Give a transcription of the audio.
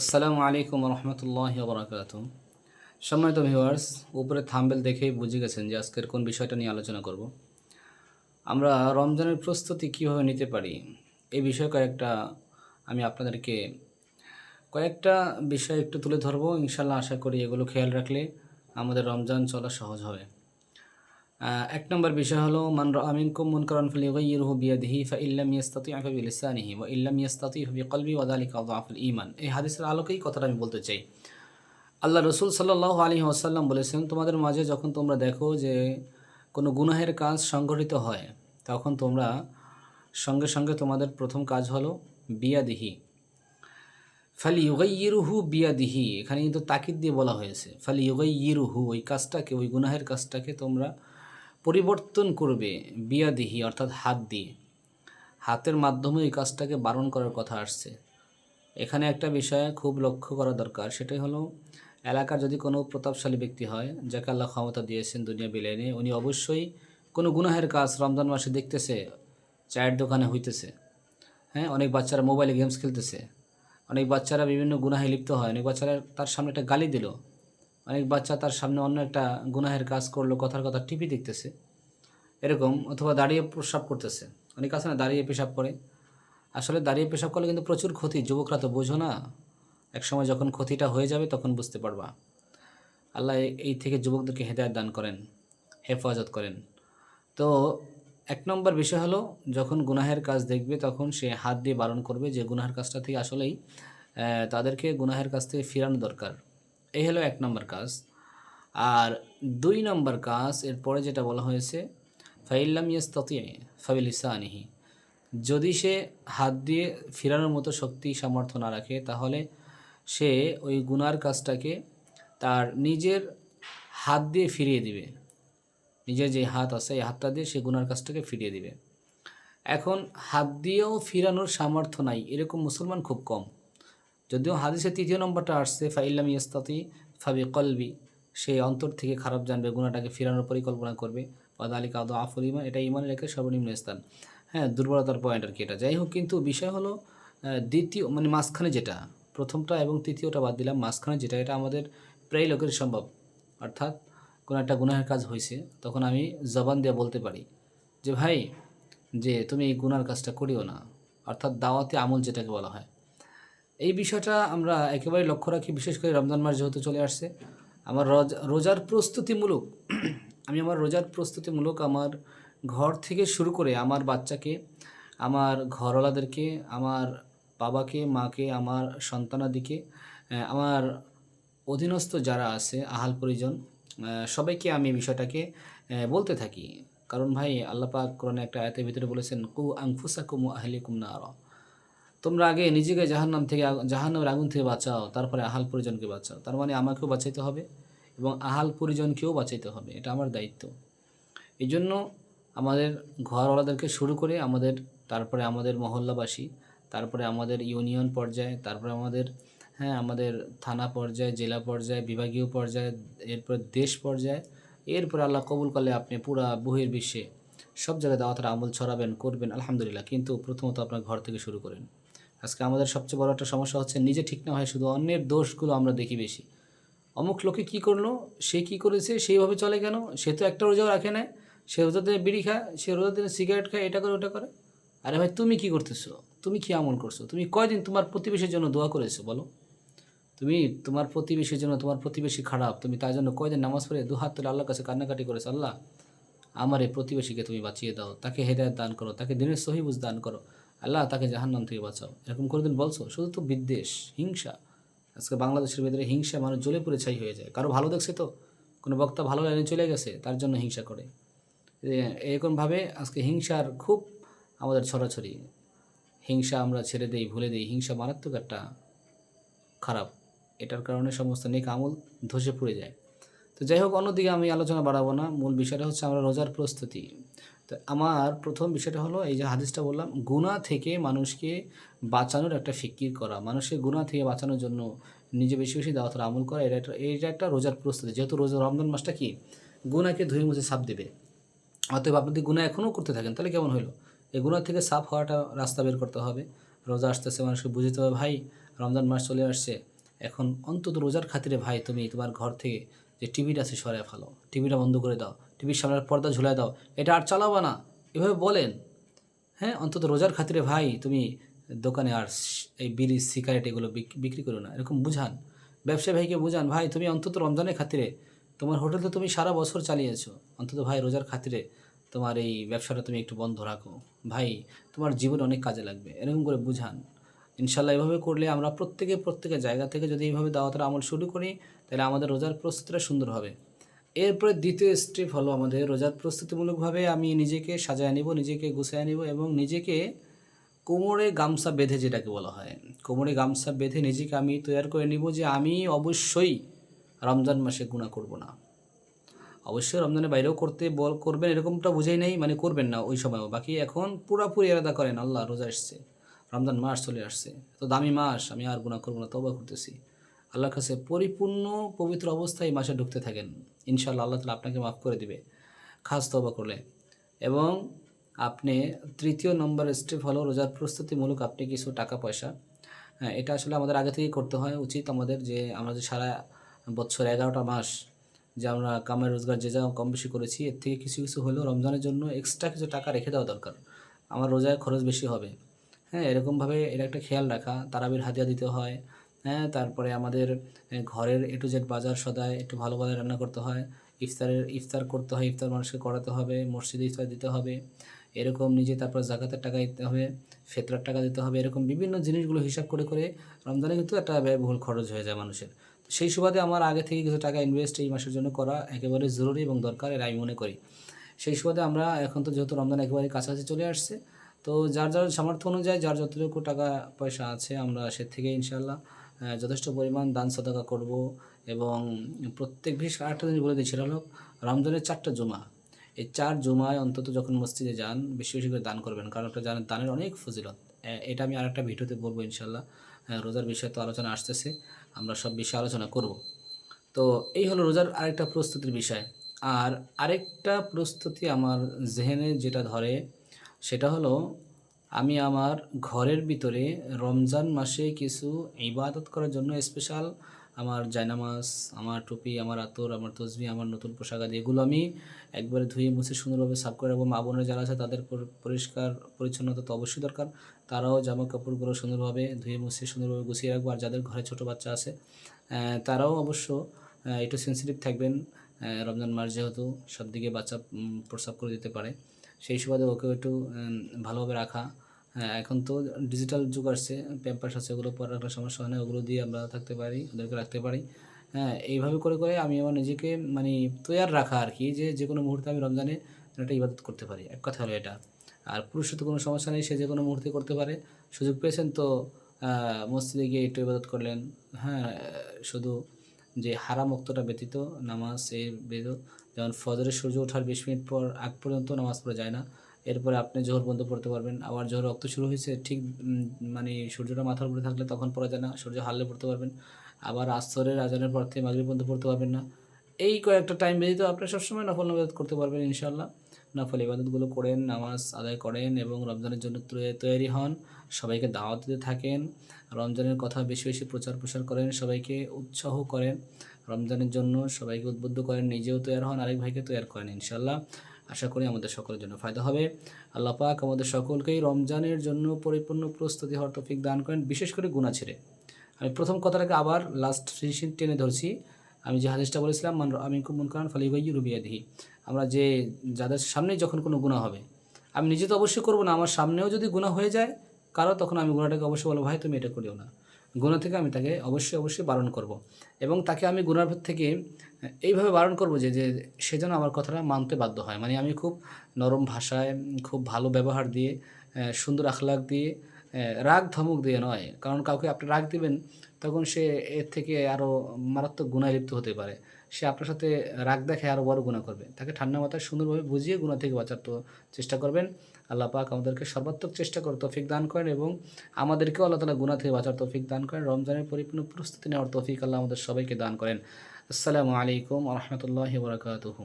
আসসালামু আলাইকুম রহমতুল্লাহ বরাকাত সম্মানিত ভিউয়ার্স উপরে থাম্বেল দেখেই বুঝে গেছেন যে আজকের কোন বিষয়টা নিয়ে আলোচনা করব। আমরা রমজানের প্রস্তুতি কীভাবে নিতে পারি, এই বিষয়ে কয়েকটা আমি আপনাদেরকে কয়েকটা বিষয় একটু তুলে ধরবো। ইনশাল্লাহ আশা করি এগুলো খেয়াল রাখলে আমাদের রমজান চলা সহজ হবে। এক নম্বর বিষয় হলো, মান আমিন কুম মুন করন ফলি গাইয়িরহু বিয়াদিহি ফা ইল্লাম ইয়াস্তাতি ফা বিলিসানিহি ওয়া ইল্লাম ইয়াস্তাতি ফা বিকলবি ওয়া যালিকা আযআফুল ঈমান। এই হাদিসের আলোকেই কথাটা আমি বলতে চাই। আল্লাহ রসুল সাল্লাল্লাহু আলাইহি ওয়াসাল্লাম বলেছেন, তোমাদের মাঝে যখন তোমরা দেখো যে কোনো গুনাহের কাজ সংগঠিত হয়, তখন তোমরা সঙ্গে সঙ্গে তোমাদের প্রথম কাজ হলো বিয়াদিহি। ফালি ইউগাইয়িরুহু বিয়াদিহি, এখানে কিন্তু তাকিদ দিয়ে বলা হয়েছে। ফালি ইউগাইয়িরুহু ওই কাজটাকে, ওই গুনাহের কাজটাকে তোমরা পরিবর্তন করবে, বিয়াদিহি, অর্থাৎ হাত দিয়ে হাতের মাধ্যমে এই কাজটাকে বারণ করার কথা আসছে। এখানে একটা বিষয় খুব লক্ষ্য করা দরকার, সেটাই হলো, এলাকার যদি কোনো প্রতাপশালী ব্যক্তি হয়, যাকে আল্লাহ ক্ষমতা দিয়েছেন দুনিয়া বিলাইনে উনি অবশ্যই কোনো গুনাহের কাজ রমজান মাসে দেখতেছে, চায়ের দোকানে হইতেছে। হ্যাঁ অনেক বাচ্চারা মোবাইলে গেমস খেলতেছে। অনেক বাচ্চারা বিভিন্ন গুনাহে লিপ্ত হয়, অনেক বাচ্চারা তার সামনে একটা গালি দিল। অনেক বাচ্চা তার সামনে অন্য একটা গুনাহের কাজ করল, কথার কথা টিভি দেখতেছে। এরকম, অথবা দাঁড়িয়ে প্রস্রাব করতেছে। অনেক আছে না, দাঁড়িয়ে পেশাব করে। আসলে দাঁড়িয়ে পেশাব করলে কিন্তু প্রচুর ক্ষতি, যুবকরা তো বোঝো না। এক সময় যখন ক্ষতিটা হয়ে যাবে তখন বুঝতে পারবা। আল্লাহ এই থেকে যুবকদেরকে হেদায়ত দান করেন, হেফাজত করেন। তো এক নম্বর বিষয় হলো, যখন গুনাহের কাজ দেখবে তখন সে হাত দিয়ে বারণ করবে যে, গুনাহের কাজটা থেকে আসলেই তাদেরকে গুনাহের কাছ থেকে ফিরানো দরকার। এই হলো এক নম্বর কাজ। আর দুই নম্বর কাজ, এরপরে যেটা বলা হয়েছে, ফাইল্লাম ইয়াস্তাতি ফাবিলিসা আনিহি যদি সে হাত দিয়ে ফিরানোর মতো শক্তি, সামর্থ্য না রাখে, তাহলে সে ওই গুনার কাজটাকে তার নিজের হাত দিয়ে ফিরিয়ে দিবে। নিজের যে হাত আছে, এই হাতটা দিয়ে সে গুনার কাজটাকে ফিরিয়ে দিবে। এখন হাত দিয়েও ফিরানোর সামর্থ্য নাই, এরকম মুসলমান খুব কম। যদিও হাদিসে তৃতীয় নম্বরটা আসছে ফাইল্লাম ইস্তাতি ফাবি কলবি, সে অন্তর থেকে খারাপ জানবে গুণাটাকে ফেরানোর পরিকল্পনা করবে ওয়াদালিকা আদৌ আফুল ইমান এটা ইমানের একটা সর্বনিম্ন স্থান। হ্যাঁ দুর্বলতার পয়েন্ট আর কি এটা। যাই হোক, কিন্তু বিষয় হলো দ্বিতীয় মানে মাঝখানে যেটা, প্রথমটা এবং তৃতীয়টা বাদ দিলাম, মাঝখানে যেটা, এটা আমাদের প্রায় লোকের সম্ভব। অর্থাৎ, কোনো একটা গুনাহের কাজ হয়েছে তখন আমি জবান দিয়ে বলতে পারি যে, ভাই, যে তুমি এই গুনার কাজটা করিও না। অর্থাৎ দাওয়াতে আমল যেটাকে বলা হয়। এই বিষয়টা আমরা একেবারে লক্ষ্য রাখি, বিশেষ করে রমজান মাস যেহেতু চলে আসছে। আমার রোজ, রোজার প্রস্তুতিমূলক, আমি আমার রোজার প্রস্তুতিমূলক আমার ঘর থেকে শুরু করে আমার বাচ্চাকে, আমার ঘরওয়ালাদেরকে, আমার বাবাকে, মাকে, আমার সন্তানাদিকে আমার অধীনস্থ যারা আছে, আহাল পরিজন সবাইকে আমি বিষয়টাকে বলতে থাকি। কারণ ভাই আল্লাহ পাক কোরআনে একটা আয়তের ভিতরে বলেছেন কু আংফুসাকুম আহলিকুম নারা। তোমরা আগে নিজেকে জাহান্নাম থেকে জাহান্নামের আগুন থেকে বাঁচাও, তারপরে আহাল পরিজনকে বাঁচাও। তার মানে আমাকেও বাঁচাইতে হবে এবং আহাল পরিজনকেও বাঁচাইতে হবে, এটা আমার দায়িত্ব। এই জন্য আমাদের ঘরওয়ালাদেরকে শুরু করে আমাদের, তারপরে আমাদের মহল্লাবাসী, তারপরে আমাদের ইউনিয়ন পর্যায়ে, তারপরে আমাদের হ্যাঁ আমাদের থানা পর্যায়ে, জেলা পর্যায়ে, বিভাগীয় পর্যায়ে, এরপর দেশ পর্যায়ে, এরপর আল্লাহ কবুল করলে আপনি পুরা বহির বিশ্বে সব জায়গায় দাওয়াতের আমল ছড়াবেন, করবেন, আলহামদুলিল্লাহ। কিন্তু প্রথমত আপনার ঘর থেকে শুরু করেন। আজকে আমাদের সবচেয়ে বড় একটা সমস্যা হচ্ছে, নিজে ঠিক না হয় শুধু অন্যের দোষগুলো আমরা দেখি বেশি। অমুক লোকে কী করল, সে কী করেছে, সেইভাবে চলে কেন? সে তো একটা রোজাও রাখে না সে রোজার দিনে বিড়ি খায়, সে রোজার দিনে সিগারেট খায়, এটা করে, ওটা করে। আরে ভাই, তুমি কি করতেছো? তুমি কি আমল করছ? তুমি কয়দিন তোমার প্রতিবেশীর জন্য দোয়া করেছ, বলো? তুমি তোমার প্রতিবেশীর জন্য তোমার প্রতিবেশী খারাপ, তুমি তার জন্য কয়দিন নামাজ পড়ে দু হাত তুলে আল্লাহর কাছে কান্নাকাটি করেছ? আল্লাহ আমার এই প্রতিবেশীকে তুমি বাঁচিয়ে দাও, তাকে হেদায়ত দান করো, তাকে দিনের সহিবুজ দান করো। আল্লাহ তাকে জাহান্নাম থেকে বাঁচাও। এরকম কোনোদিন বলছো, শুধু তো বিদ্বেষ, হিংসা। আজকে বাংলাদেশের ভেতরে হিংসা মানুষ জ্বলে পুড়ে ছাই হয়ে যায়। কারও ভালো দেখছে তো? কোনো বক্তা ভালো লাইনে চলে গেছে, তার জন্য হিংসা করে। এরকমভাবে আজকে হিংসার খুব আমাদের ছড়াছড়ি। হিংসা আমরা ছেড়ে দেই, ভুলে দিই। হিংসা মারাত্মক একটা খারাপ। এটার কারণে সমস্ত নেক আমল ধসে পড়ে যায়। তো যাই হোক, অন্যদিকে আমি আলোচনা বাড়াবো না। মূল বিষয়টা হচ্ছে আমরা রোজার প্রস্তুতি। তো আমার প্রথম বিষয়টা হলো, এই যে হাদিসটা বললাম গুণা থেকে মানুষকে বাঁচানোর একটা ফিকির করা। মানুষকে গুণা থেকে বাঁচানোর জন্য নিজে বেশি বেশি দাওয়াতের আমল করা, এটা একটা এটা একটা রোজার প্রস্তুতি। যেহেতু রোজা রমজান মাসটা কি? গুণাকে ধুয়ে মুছে সাপ দেবে। অতএব আপনি যদি গুণা এখনও করতে থাকেন, তাহলে কেমন হলো এই গুণা থেকে সাফ হওয়াটা রাস্তা বের করতে হবে। রোজা আসতেছে, মানুষকে বুঝতে হবে, ভাই, রমজান মাস চলে আসছে। এখন অন্তত রোজার খাতিরে ভাই, তুমি তোমার ঘর থেকে যে টিভিটা আছে সরাই ফেলো, টিভিটা বন্ধ করে দাও, টিভির সামনে পর্দা ঝুলাই দাও, এটা আর চালাবা না। এভাবে বলেন। হ্যাঁ অন্তত রোজার খাতিরে ভাই তুমি দোকানে আর এই বিড়ি, সিগারেট এগুলো বিক- বিক্রি করো না, এরকম বুঝান। ব্যবসায়ী ভাইকে বুঝান, ভাই তুমি অন্তত রমজানের খাতিরে, তোমার হোটেল তো তুমি সারা বছর চালিয়েছো, অন্তত ভাই রোজার খাতিরে তোমার এই ব্যবসাটা তুমি একটু বন্ধ রাখো। ভাই, তোমার জীবন অনেক কাজে লাগবে, এরকম করে বুঝান। ইনশাল্লাহ এভাবে করলে আমরা প্রত্যেকে প্রত্যেকের জায়গা থেকে যদি এইভাবে দাওয়াতের আমল শুরু করি, তাহলে আমাদের রোজার প্রস্তুতিটা সুন্দর হবে। এরপরে দ্বিতীয় স্টেপ হলো আমাদের রোজার প্রস্তুতিমূলকভাবে আমি নিজেকে সাজায় নিব, নিজেকে গুছিয়ে নিব এবং নিজেকে কোমরে গামছা বেঁধে যেটাকে বলা হয়, কোমরে গামছা বেঁধে নিজেকে আমি তৈরি করে নিব যে আমি অবশ্যই রমজান মাসে গুণা করব না। অবশ্যই রমজানের বাইরেও করতে বল, করবেন এরকমটা বুঝাই নাই মানে করবেন না ওই সময়ও, বাকি এখন পুরাপুরি আলাদা করেন, আল্লাহ রোজা আসছে রমজান মাস চলে আসছে। তো দামি মাস, আমি আর গুণা করব না তবা করতেছি। আল্লাহর কাছে পরিপূর্ণ পবিত্র অবস্থায় মাসে ঢুকতে থাকেন। ইনশাল্লাহ আল্লাহ তালা আপনাকে মাফ করে দিবে। খাস তবা করলে। এবং আপনি তৃতীয় নম্বর স্টেপ হলো রোজার প্রস্তুতিমূলক আপনি কিছু টাকা, পয়সা। হ্যাঁ এটা আসলে আমাদের আগে থেকেই করতে হয়। উচিত আমাদের যে আমরা যে সারা বছর এগারোটা মাস যে আমরা কামের রোজগার যে যা কম বেশি করেছি, এর থেকে কিছু কিছু হলেও রমজানের জন্য এক্সট্রা কিছু টাকা রেখে দেওয়া দরকার। আমার রোজায় খরচ বেশি হবে। হ্যাঁ এরকমভাবে এটা একটা খেয়াল রাখা। তারাবির হাতিয়া দিতে হয়। হ্যাঁ তারপরে আমাদের ঘরের এ টু জেড বাজার সদায় একটু ভালোভাবে রান্না করতে হয়। ইফতারের, ইফতার করতে হয়, ইফতার মানুষকে করাতে হবে, মসজিদে ইফতার দিতে হবে। এরকম নিজে তারপর জাকাতের টাকা দিতে হবে, ফেতরার টাকা দিতে হবে, এরকম বিভিন্ন জিনিসগুলো হিসাব করে করে রমজানে কিন্তু একটা ব্যয়বহুল খরচ হয়ে যায় মানুষের। সেই সুবাদে আমার আগে থেকে কিছু টাকা ইনভেস্ট এই মাসের জন্য করা একেবারে জরুরি এবং দরকার, এর আমি মনে করি। সেই সুবাদে আমরা এখন তো যেহেতু রমজান একেবারে কাছাকাছি চলে আসছে তো যার যার সামর্থ্য অনুযায়ী যার যতটুকু টাকা পয়সা আছে আমরা সে থেকে ইনশাল্লাহ যথেষ্ট পরিমাণ দান সদাকা করব এবং প্রত্যেক করে আরেকটা জিনিস বলে সেটা হলো রমজানের চারটা জুমা। এই চার জুমায় অন্তত যখন মসজিদে যান বেশি বেশি করে দান করবেন, কারণ একটা জানেন দানের অনেক ফজিলত। এটা আমি আরেকটা ভিডিওতে বলব ইনশাল্লাহ রোজার বিষয়ে তো আলোচনা আসতেছে, আমরা সব বিষয়ে আলোচনা করব। তো এই হলো রোজার আরেকটা প্রস্তুতির বিষয়। আর আরেকটা প্রস্তুতি আমার জেহেনে যেটা ধরে সেটা হলো, আমি আমার ঘরের ভিতরে রমজান মাসে কিছু ইবাদত করার জন্য স্পেশাল আমার জায়নামাজ, আমার টুপি, আমার আতর, আমার তসবি, আমার নতুন পোশাক আদি, এগুলো আমি একবারে ধুয়ে মুছে সুন্দরভাবে সাফ করে রাখব। মা যারা আছে তাদের পরি- পরিষ্কার, পরিচ্ছন্নতা তো অবশ্যই দরকার। তারাও জামা কাপড়গুলো সুন্দরভাবে ধুয়ে মুছে সুন্দরভাবে গুছিয়ে রাখব। আর যাদের ঘরে ছোটো বাচ্চা আছে তারাও অবশ্য একটু সেন্সিটিভ থাকবেন রমজান মাস যেহেতু সব দিকে বাচ্চা প্রস্রাব করে দিতে পারে। সেই সুবাদে ওকেও একটু ভালোভাবে রাখা। এখন তো ডিজিটাল যুগ আসছে প্যাম্পার্স আছে, ওগুলো পরে রাখার সমস্যা হয় না, ওগুলো দিয়ে আমরা থাকতে পারি, ওদেরকে রাখতে পারি। হ্যাঁ এইভাবে করে করে আমি আমার নিজেকে মানে তৈয়ার রাখা আর কি, যে যে কোনো মুহূর্তে আমি রমজানে একটা ইবাদত করতে পারি। এক কথা হলো এটা। আর পুরুষের তো কোনো সমস্যা নেই, সে যে কোনো মুহূর্তে করতে পারে। সুযোগ পেয়েছেন তো মসজিদে গিয়ে একটু ইবাদত করলেন। হ্যাঁ শুধু যে হারাম অক্তটা ব্যতীত নামাজ এ ব্যতীত, যেমন ফজরের সূর্য ওঠার বিশ মিনিট পর, আগ পর্যন্ত নামাজ পড়া যায় না। এরপরে আপনি জোহর বন্ধ পড়তে পারবেন। আবার জোহর রক্ত শুরু হয়েছে, ঠিক মানে সূর্যটা মাথার উপরে থাকলে তখন পড়া যায় না, সূর্য হারলে পড়তে পারবেন। আবার আস্তরের আজানের পর থেকে মাগরিব বন্ধ পড়তে পারবেন না। এই কয়েকটা টাইম ব্যতীত আপনি সবসময় নফল ইবাদত করতে পারবেন ইনশাল্লাহ নফল ইবাদতগুলো করেন, নামাজ আদায় করেন এবং রমজানের জন্য তৈরি হন। সবাইকে দাওয়াত দিতে থাকেন। রমজানের কথা বেশি বেশি প্রচার প্রসার করেন, সবাইকে উৎসাহ করেন। রমজানের জন্য সবাইকে উদ্বুদ্ধ করেন, নিজেও তৈরি হন, আরেক ভাইকে তৈরি করেন ইনশাল্লাহ আশা করি আমাদের সকলের জন্য ফায়দা হবে। আল্লাহ পাক আমাদের সকলকেই রমজানের জন্য পরিপূর্ণ প্রস্তুতি হওয়ার তৌফিক দান করেন, বিশেষ করে গুণা ছেড়ে। আমি প্রথম কথাটাকে আবার লাস্ট টেনে ধরছি। আমি যে হাদিসটা বলেছিলাম, মান আমি মন করেন ফালি ভাই রুবিয়াদিহি আমরা যে যাদের সামনে যখন কোনো গুণা হবে, আমি নিজে তো অবশ্যই করব না, আমার সামনেও যদি গুণা হয়ে যায়, কারও তখন আমি গুণাটাকে অবশ্যই বলব, ভাই, তুমি এটা করিও না গুণা থেকে আমি তাকে অবশ্যই অবশ্যই বারণ করব। এবং তাকে আমি গুণার থেকে এইভাবে বারণ করব যে যে সে যেন আমার কথাটা মানতে বাধ্য হয় মানে আমি খুব নরম ভাষায়, খুব ভালো ব্যবহার দিয়ে সুন্দর আখলাক দিয়ে রাগ ধমক দিয়ে নয়। কারণ কাউকে আপনি রাগ দিবেন, তখন সে এর থেকে আরও মারাত্মক গুণায় লিপ্ত হতে পারে। সে আপনার সাথে রাগ দেখে আরও বড় গুণা করবে। তাকে ঠান্ডা মাথায় সুন্দরভাবে বুঝিয়ে গুণা থেকে বাঁচার তো চেষ্টা করবেন। আল্লাহ পাক আমাদেরকে সর্বাত্মক চেষ্টা করে তৌফিক দান করেন এবং আমাদেরকেও আল্লাহ তালা গুণা থেকে বাঁচার তৌফিক দান করেন। রমজানের পরিপূর্ণ প্রস্তুতি নেওয়ার তৌফিক আল্লাহ আমাদের সবাইকে দান করেন। আসসালামু আলাইকুম রহমতুল্লাহ বরকাতহু।